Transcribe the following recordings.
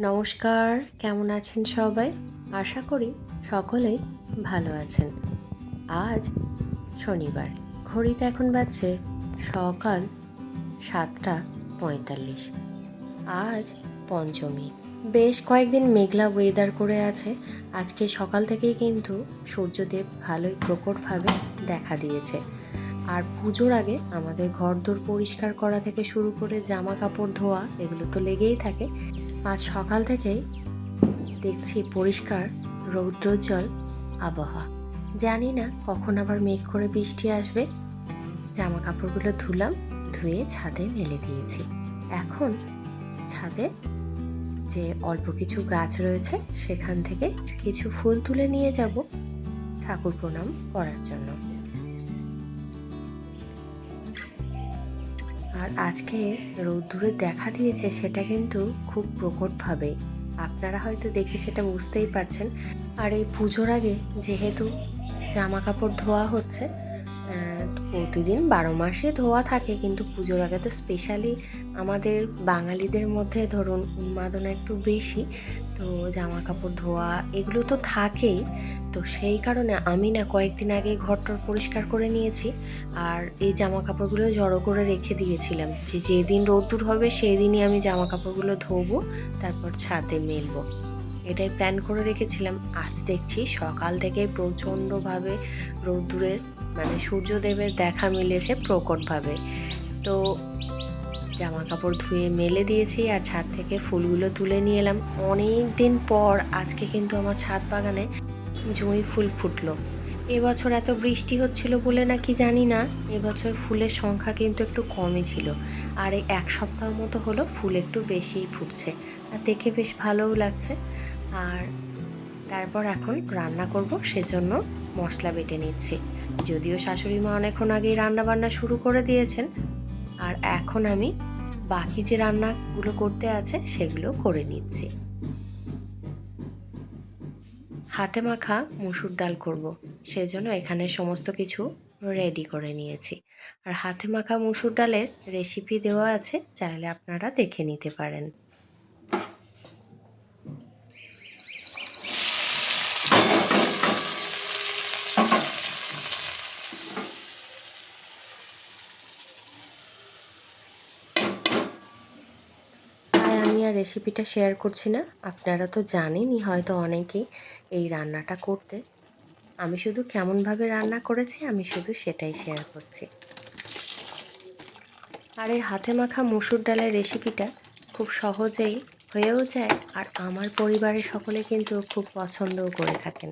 নমস্কার, কেমন আছেন সবাই? আশা করি সকলেই ভালো আছেন। আজ শনিবার, ঘড়িতে এখন বাজছে সকাল সাতটা পঁয়তাল্লিশ। আজ পঞ্চমী। বেশ কয়েকদিন মেঘলা ওয়েদার করে আছে। আজকে সকাল থেকেই কিন্তু সূর্যদেব ভালোই প্রকটভাবে দেখা দিয়েছে। আর পুজোর আগে আমাদের ঘরদোর পরিষ্কার করা থেকে শুরু করে জামা কাপড় ধোয়া, এগুলো তো লেগেই থাকে। আজ সকাল থেকেই দেখছি পরিষ্কার রৌদ্রোজ্জ্বল আবহাওয়া। জানি না কখন আবার মেঘ করে বৃষ্টি আসবে। জামা কাপড়গুলো ধুলাম, ধুয়ে ছাদে মেলে দিয়েছি। এখন ছাদে যে অল্প কিছু গাছ রয়েছে, সেখান থেকে কিছু ফুল তুলে নিয়ে যাব ঠাকুর প্রণাম করার জন্য। আর আজকে রোদ্দুরে দেখা দিয়েছে সেটা কিন্তু খুব প্রকটভাবে। আপনারা হয়তো দেখে সেটা বুঝতেই পারছেন। আর এই পুজোর আগে যেহেতু জামা কাপড় ধোয়া হচ্ছে প্রতিদিন বারো মাসে ধোয়া থাকে, কিন্তু পুজোর আগে তো স্পেশালি আমাদের বাঙালিদের মধ্যে ধরুন উন্মাদনা একটু বেশি, তো জামা কাপড় ধোয়া এগুলো তো থাকেই। তো সেই কারণে আমি না কয়েকদিন আগে ঘরটর পরিষ্কার করে নিয়েছি, আর এই জামা কাপড়গুলো জড়ো করে রেখে দিয়েছিলাম যে যেদিন রোদ্দুর হবে সেই দিনই আমি জামা কাপড়গুলো ধোবো, তারপর ছাদে মেলবো। এটাই প্ল্যান করে রেখেছিলাম। আজ দেখছি সকাল থেকে প্রচণ্ডভাবে রোদ্দুরের মানে সূর্যদেবের দেখা মিলেছে প্রকটভাবে। তো জামা কাপড় ধুয়ে মেলে দিয়েছি আর ছাদ থেকে ফুলগুলো তুলে নিয়ে এলাম। অনেক দিন পর আজকে কিন্তু আমার ছাদ বাগানে জুঁই ফুল ফুটলো। এবছর এত বৃষ্টি হচ্ছিল বলে নাকি জানি না, এবছর ফুলের সংখ্যা কিন্তু একটু কমই ছিল। আর এই এক সপ্তাহ মতো হলো ফুল একটু বেশিই ফুটছে। আর দেখে বেশ ভালোও লাগছে। আর তারপর এখন রান্না করব, সেজন্য মশলা বেটে নিচ্ছি। যদিও শাশুড়ি মা অনেকক্ষণ আগেই রান্না বান্না শুরু করে দিয়েছেন, আর এখন আমি বাকি যে রান্নাগুলো করতে আছে সেগুলো করে নিচ্ছি। হাতে মাখা মুসুর ডাল করব, সেজন্য এখানে সমস্ত কিছু রেডি করে নিয়েছি। আর হাতে মাখা মুসুর ডালের রেসিপি দেওয়া আছে, চাইলে আপনারা দেখে নিতে পারেন তাই আমি আর রেসিপিটা শেয়ার করছি না। আপনারা তো জানেনই হয়তো অনেকেই এই রান্নাটা করতে। আমি শুধু কেমনভাবে রান্না করেছি, আমি শুধু সেটাই শেয়ার করছি। আর এই হাতে মাখা মুসুর ডালের রেসিপিটা খুব সহজেই হয়েও যায়, আর আমার পরিবারের সকলে কিন্তু খুব পছন্দও করে থাকেন।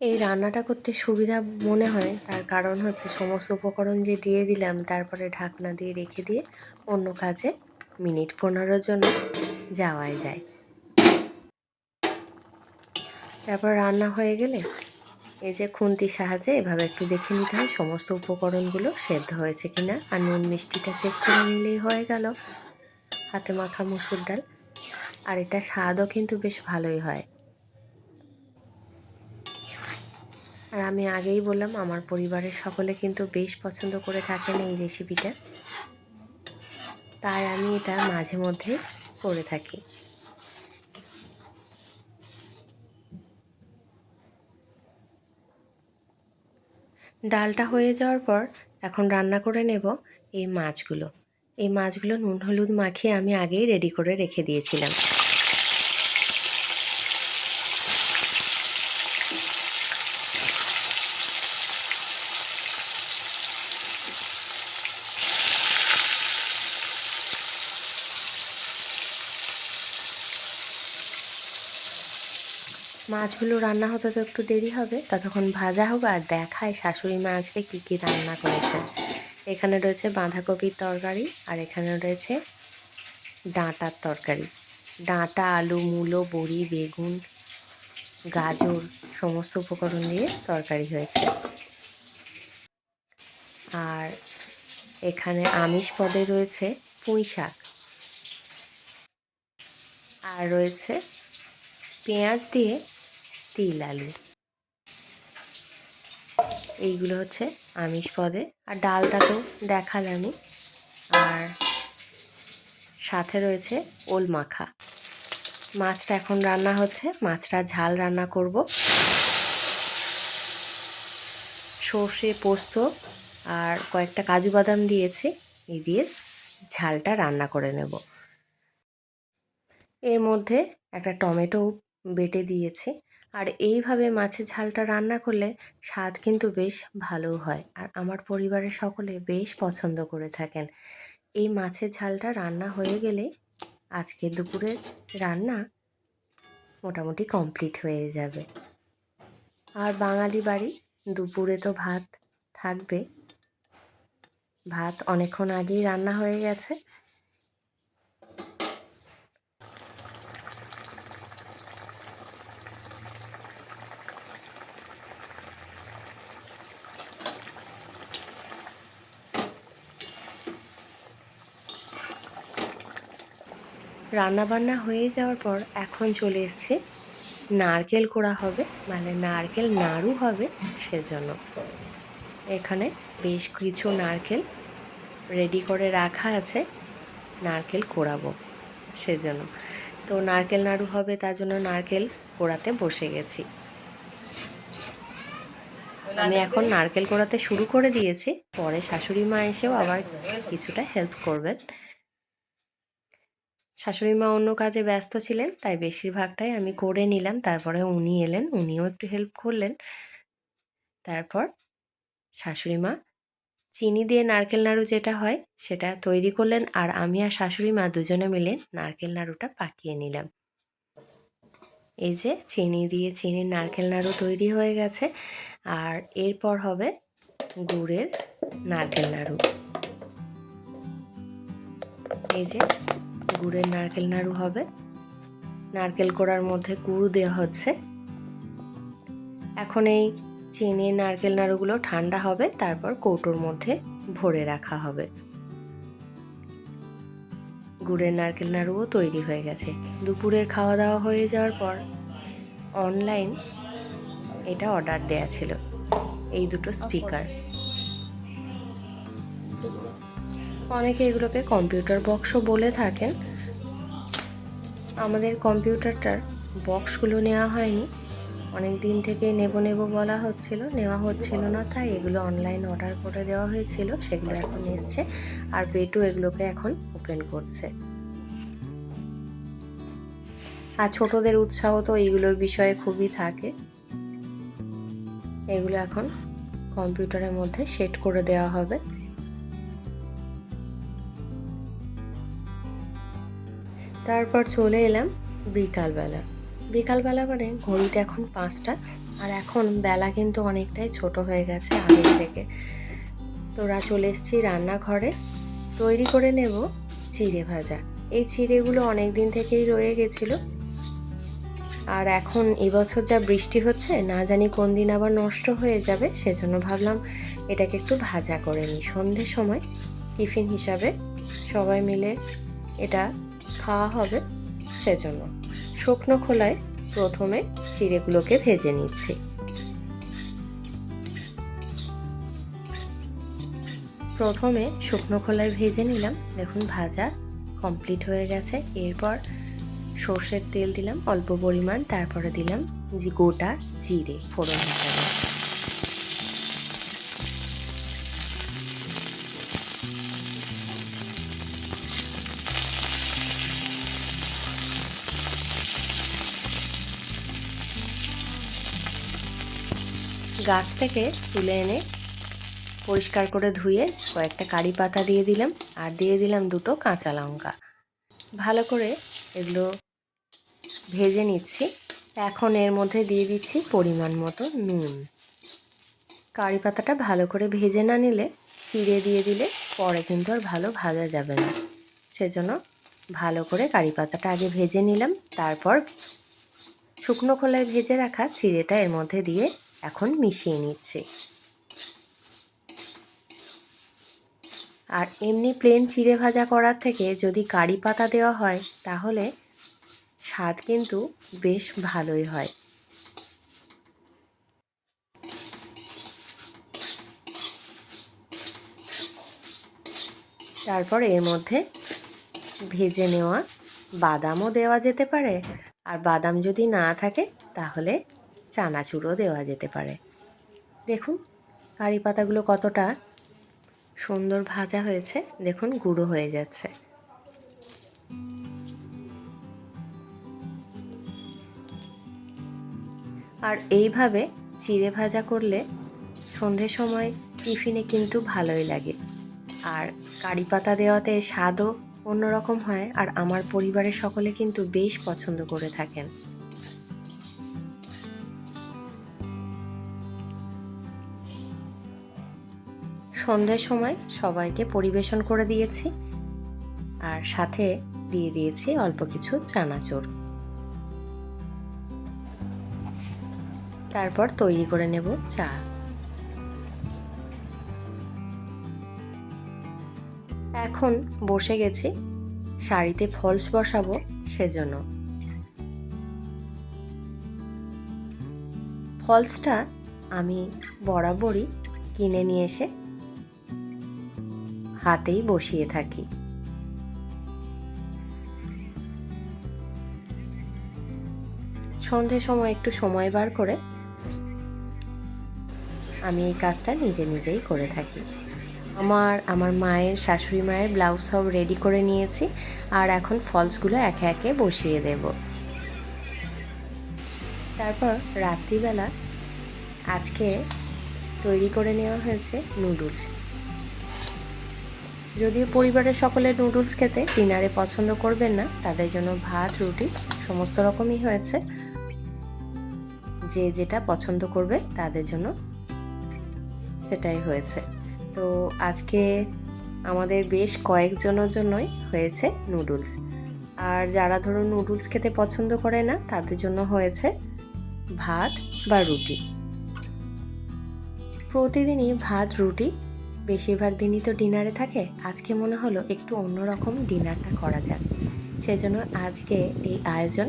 এই রান্নাটা করতে সুবিধা মনে হয়, তার কারণ হচ্ছে সমস্ত উপকরণ যে দিয়ে দিলাম, তারপরে ঢাকনা দিয়ে রেখে দিয়ে অন্য কাজে মিনিট পনেরো জন্য যাওয়াই যায়। তারপর রান্না হয়ে গেলে এই যে খুন্তির সাহায্যে এভাবে একটু দেখে নিতে হয় সমস্ত উপকরণগুলো সেদ্ধ হয়েছে কিনা আর নুন মিষ্টিটা চেক করে নিলেই হয়ে গেল হাতে মাখা মুসুর ডাল। আর এটা স্বাদও কিন্তু বেশ ভালোই হয়। আর আমি আগেই বললাম, আমার পরিবারের সকলে কিন্তু বেশ পছন্দ করে থাকেন এই রেসিপিটা তাই আমি এটা মাঝে মধ্যে করে থাকি। ডালটা হয়ে যাওয়ার পর এখন রান্না করে নেব এই মাছগুলো। এই মাছগুলো নুন, হলুদ মাখিয়ে আমি আগেই রেডি করে রেখে দিয়েছিলাম। মাছগুলো রান্না হতে তো একটু দেরি হবে। ততক্ষণ ভাজা হোক আর দেখায় শাশুড়ি মা আজকে কী কী রান্না করেছেন। এখানে রয়েছে বাঁধাকপির তরকারি আর এখানে রয়েছে ডাঁটার তরকারি। ডাঁটা, আলু, মূলো, বড়ি, বেগুন, গাজর সমস্ত উপকরণ দিয়ে তরকারি হয়েছে। আর এখানে আমিষ পদে রয়েছে পুঁই শাক। আর রয়েছে পেঁয়াজ দিয়ে তিল আলু। এইগুলো হচ্ছে আমিষ পদে। আর ডালটা তো দেখালামই। আর সাথে রয়েছে ওল মাখা। মাছটা এখন রান্না হচ্ছে। মাছটা ঝাল রান্না করব। সর্ষে পোস্ত আর কয়েকটা কাজু বাদাম দিয়েছি। এই দিয়ে ঝালটা রান্না করে নেব। এর মধ্যে একটা টমেটো বেটে দিয়েছি। আর এইভাবে মাছের ঝালটা রান্না করলে স্বাদ কিন্তু বেশ ভালো হয়। আর আমার পরিবারের সকলে বেশ পছন্দ করে থাকেন। এই মাছের ঝালটা রান্না হয়ে গেলে আজকে দুপুরের রান্না মোটামুটি কমপ্লিট হয়ে যাবে। আর বাঙালি বাড়ি দুপুরে তো ভাত থাকবে। ভাত অনেকক্ষণ আগেই রান্না হয়ে গেছে। রান্নাবান্না হয়ে যাওয়ার পর এখন চলে এসছে নারকেল কোড়া হবে মানে নারকেল নাড়ু হবে সেজন্য। এখানে বেশ কিছু নারকেল রেডি করে রাখা আছে, নারকেল কোড়াবো সেজন্য। তো নারকেল নাড়ু হবে, তার জন্য নারকেল কোড়াতে বসে গেছি। আমি এখন নারকেল কোড়াতে শুরু করে দিয়েছি, পরে শাশুড়ি মা এসেও আবার কিছুটা হেল্প করবেন। শাশুড়ি মা অন্য কাজে ব্যস্ত ছিলেন, তাই বেশিরভাগটাই আমি করে নিলাম। তারপরে উনি এলেন, উনিও একটু হেল্প করলেন। তারপর শাশুড়ি মা চিনি দিয়ে নারকেল নাড়ু যেটা হয়, সেটা তৈরি করলেন আর আমি আর শাশুড়ি মা দুজনে মিলে নারকেল নাড়ুটা পাকিয়ে নিলাম। এই যে চিনি দিয়ে চিনির নারকেল নাড়ু তৈরি হয়ে গেছে আর এরপর হবে গুড়ের নারকেল নাড়ু। এই যে গুড়ের নারকেল নাড়ু হবে। নারকেল কোড়ার মধ্যে গুড় দেওয়া হচ্ছে। এখন এই চিনি, নারকেল নাড়ুগুলো ঠান্ডা হবে, তারপর কৌটোর মধ্যে ভরে রাখা হবে। গুড়ের নারকেল নাড়ুও তৈরি হয়ে গেছে। দুপুরের খাওয়া দাওয়া হয়ে যাওয়ার পর অনলাইন এটা অর্ডার দেয়া ছিল। এই দুটো স্পিকার অনেকে এগুলোকে কম্পিউটার বক্সও বলে থাকেন। আমাদের কম্পিউটারটার বক্সগুলো নেওয়া হয়নি। অনেক দিন থেকে নেব নেব বলা হচ্ছিল, নেওয়া হচ্ছিল না, তাই এগুলো অনলাইন অর্ডার করে দেওয়া হয়েছিল, সেগুলো এখন এসছে আর পেটু এগুলোকে এখন ওপেন করছে। আর ছোটদের উৎসাহ তো এইগুলোর বিষয়ে খুবই থাকে। এগুলো এখন কম্পিউটারের মধ্যে সেট করে দেওয়া হবে। তারপর চলে এলাম বিকালবেলা। বিকালবেলা মানে ঘড়িটা এখন পাঁচটা, আর এখন বেলা কিন্তু অনেকটাই ছোট হয়ে গেছে আগের থেকে। তোরা চলে এসেছি রান্নাঘরে। তৈরি করে নেব চিড়ে ভাজা। এই চিড়েগুলো অনেক দিন থেকেই রয়ে গেছিল। আর এখন এবছর যা বৃষ্টি হচ্ছে, না জানি কোন দিন আবার নষ্ট হয়ে যাবে, সেজন্য ভাবলাম এটাকে একটু ভাজা করে নিই। সন্ধ্যের সময়, টিফিন হিসাবে সবাই মিলে এটা খাওয়া হবে সেজন্য। শুকনো খোলায় প্রথমে চিড়েগুলোকে ভেজে নিচ্ছি। প্রথমে শুকনো খোলায় ভেজে নিলাম। দেখুন, ভাজা কমপ্লিট হয়ে গেছে। এরপর সর্ষের তেল দিলাম, অল্প পরিমাণ। তারপরে দিলাম যে গোটা জিরে ফোড়ন হিসাবে গাছ থেকে তুলে এনে পরিষ্কার করে ধুয়ে কয়েকটা কারি পাতা দিয়ে দিলাম আর দিয়ে দিলাম দুটো কাঁচা লঙ্কা। ভালো করে এগুলো ভেজে নিচ্ছি। এখন এর মধ্যে দিয়ে দিচ্ছি পরিমাণ মতো নুন। কারি পাতাটা ভালো করে ভেজে না নিলে চিড়ে দিয়ে দিলে পরে কিন্তু আর ভালো ভাজা যাবে না। সেজন্য ভালো করে কারি পাতাটা আগে ভেজে নিলাম, তারপর শুকনো খোলায় ভেজে রাখা চিড়েটা এর মধ্যে দিয়ে এখন মিশিয়ে নিচ্ছি। আর এমনি প্লেন চিড়ে ভাজা করার থেকে যদি কারি পাতা দেওয়া হয়, তাহলে স্বাদ কিন্তু বেশ ভালোই হয়। তারপর এর মধ্যে ভেজে নেওয়া বাদামও দেওয়া যেতে পারে। আর বাদাম যদি না থাকে, তাহলে চানাচুরও দেওয়া যেতে পারে। দেখুন, কারি পাতাগুলো কতটা সুন্দর ভাজা হয়েছে। দেখুন, গুঁড়ো হয়ে যাচ্ছে। আর এইভাবে চিড়ে ভাজা করলে সন্ধ্যের সময় টিফিনে কিন্তু ভালোই লাগে। আর কারি পাতা দেওয়াতে স্বাদও অন্যরকম হয়। আর আমার পরিবারের সকলে কিন্তু বেশ পছন্দ করে থাকেন। সন্ধ্যের সময় সবাইকে পরিবেশন করে দিয়েছি আর সাথে দিয়ে দিয়েছি অল্প কিছু চানাচুর। তারপর তৈরি করে নেব চা। এখন বসে গেছি, শাড়িতে ফলস বসাবো সেজন্য। ফলসটা আমি বরাবরই কিনে নিয়ে এসে হাতেই বসিয়ে থাকি। সন্ধ্যের সময় একটু সময় বার করে আমি এই কাজটা নিজে নিজেই করে থাকি। আমার আমার মায়ের, শাশুড়ি মায়ের ব্লাউজ সব রেডি করে নিয়েছি আর এখন ফলসগুলো একে একে বসিয়ে দেব। তারপর রাত্রিবেলা আজকে তৈরি করে নেওয়া হয়েছে নুডলস। যদিও পরিবারের সকলে নুডলস খেতে ডিনারে পছন্দ করবেন না, তাদের জন্য ভাত, রুটি, সমস্ত রকমই হয়েছে। যে যেটা পছন্দ করবে তাদের জন্য সেটাই হয়েছে। তো আজকে আমাদের বেশ কয়েকজনের জন্যই হয়েছে নুডলস। আর যারা ধরুন নুডলস খেতে পছন্দ করে না, তাদের জন্য হয়েছে ভাত বা রুটি। প্রতিদিনই ভাত, রুটি বেশিরভাগ দিনই তো ডিনারে থাকে। আজকে মনে হলো একটু অন্যরকম ডিনারটা করা যাক। সেই জন্য আজকে এই আয়োজন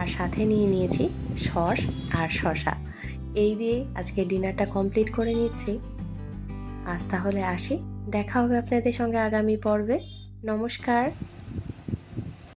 আর সাথে নিয়ে নিয়েছি সস আর শশা এই দিয়ে আজকে ডিনারটা কমপ্লিট করে নিচ্ছি। আজ তাহলে আসি। দেখা হবে আপনাদের সঙ্গে আগামী পর্বে। নমস্কার।